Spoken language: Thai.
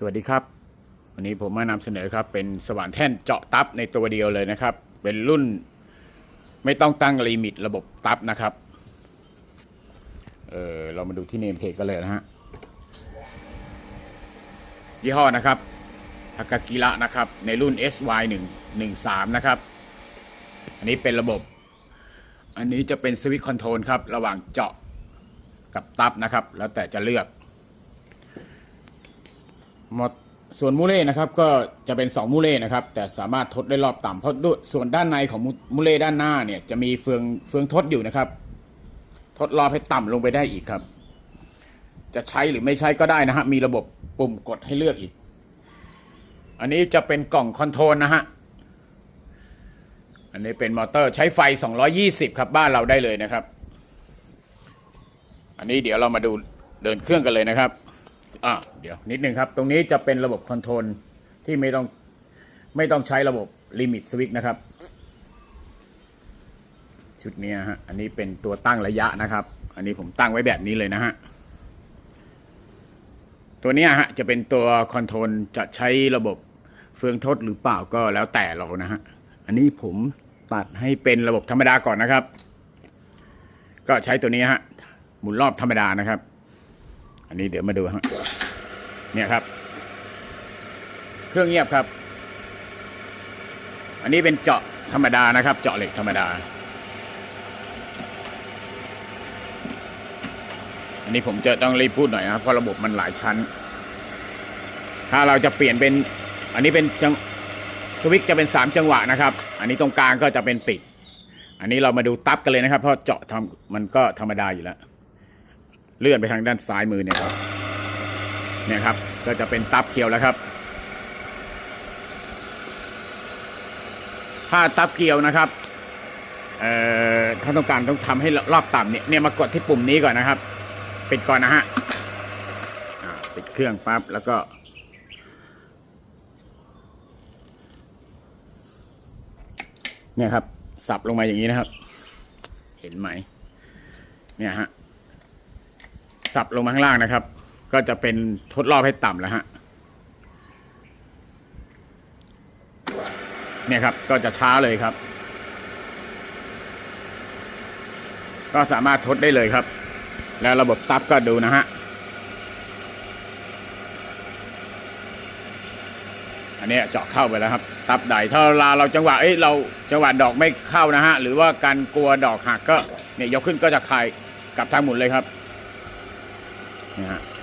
สวัสดีครับ วันนี้ผมมานำเสนอครับ เป็นสว่านแท่นเจาะตับในตัวเดียวเลยนะครับ เป็นรุ่นไม่ต้องตั้งลิมิตระบบตับนะครับ เออเรามาดูที่เนมเพจกันเลยนะฮะยี่ห้อนะครับทากากิระนะครับ ในรุ่น SY 1 1 3 นะครับ อันนี้เป็นระบบ อันนี้จะเป็นสวิตช์คอนโทรลครับ ระหว่างเจาะกับตับนะครับ แล้วแต่จะเลือก หมดส่วนมูเล่นะครับก็จะเป็น 2 มูเล่นะครับ แต่สามารถทดได้รอบต่ำเพราะด้วยส่วนด้านในของมูมูเล่ด้านหน้าเนี่ยจะมีเฟืองเฟืองทดอยู่นะครับ ทดรอบให้ต่ำลงไปได้อีกครับ จะใช้หรือไม่ใช้ก็ได้นะฮะมีระบบปุ่มกดให้เลือกอีก อันนี้จะเป็นกล่องคอนโทรลนะฮะอันนี้เป็นมอเตอร์ใช้ไฟ 220 ครับบ้านเราได้เลยนะครับ อันนี้เดี๋ยวเรามาดูเดินเครื่องกันเลยนะครับ อ่าเดี๋ยวนิดนึงครับ ตรงนี้จะเป็นระบบคอนโทรลที่ไม่ต้องไม่ต้องใช้ระบบลิมิตสวิตนะครับ ชุดนี้ฮะ อันนี้เป็นตัวตั้งระยะนะครับ อันนี้ผมตั้งไว้แบบนี้เลยนะฮะ ตัวนี้ฮะจะเป็นตัวคอนโทรลจะใช้ระบบเฟืองทดหรือเปล่าก็แล้วแต่เรานะฮะ อันนี้ผมตัดให้เป็นระบบธรรมดาก่อนนะครับ ก็ใช้ตัวนี้ฮะ หมุนรอบธรรมดานะครับ อันนี้เดี๋ยวมาดูฮะเนี่ยครับ เครื่องเงียบครับ อันนี้เป็นเจาะธรรมดานะครับ เจาะเหล็กธรรมดา อันนี้ผมจะต้องรีบพูดหน่อยนะครับเพราะระบบมันหลายชั้น ถ้าเราจะเปลี่ยนเป็น อันนี้เป็นจังสวิตช์จะเป็นสามจังหวะนะครับ อันนี้ตรงกลางก็จะเป็นปิด อันนี้เรามาดูตับกันเลยนะครับ เพราะเจาะทำมันก็ธรรมดาอยู่แล้ว เลื่อนไปทางด้านซ้ายมือเนี่ยครับเนี่ยครับก็จะเป็นตับเขียวแล้วครับ ถ้าตับเกียวนะครับเอ่อถ้าต้องการต้องทำให้รอบต่ำเนี่ยเนี่ยมากดที่ปุ่มนี้ก่อนนะครับปิดก่อนนะฮะปิดเครื่องปั๊บแล้วก็เนี่ยครับ สับลงมาอย่างนี้นะครับ เห็นไหม เนี่ยฮะ สับลงมาข้างล่างนะครับ ก็จะเป็นทดรอบให้ต่ำแล้วฮะเนี่ยครับก็จะช้าเลยครับ ก็สามารถทดได้เลยครับ แล้วระบบตับก็ดูนะฮะอันนี้เจาะเข้าไปแล้วครับ ตับใดถ้าเราเราจังหวะเอ้ยเราจังหวะดอกไม่เข้านะฮะหรือว่าการกลัวดอกหักก็เนี่ยยกขึ้นก็จะคลายกลับทางหมุนเลยครับ Yeah.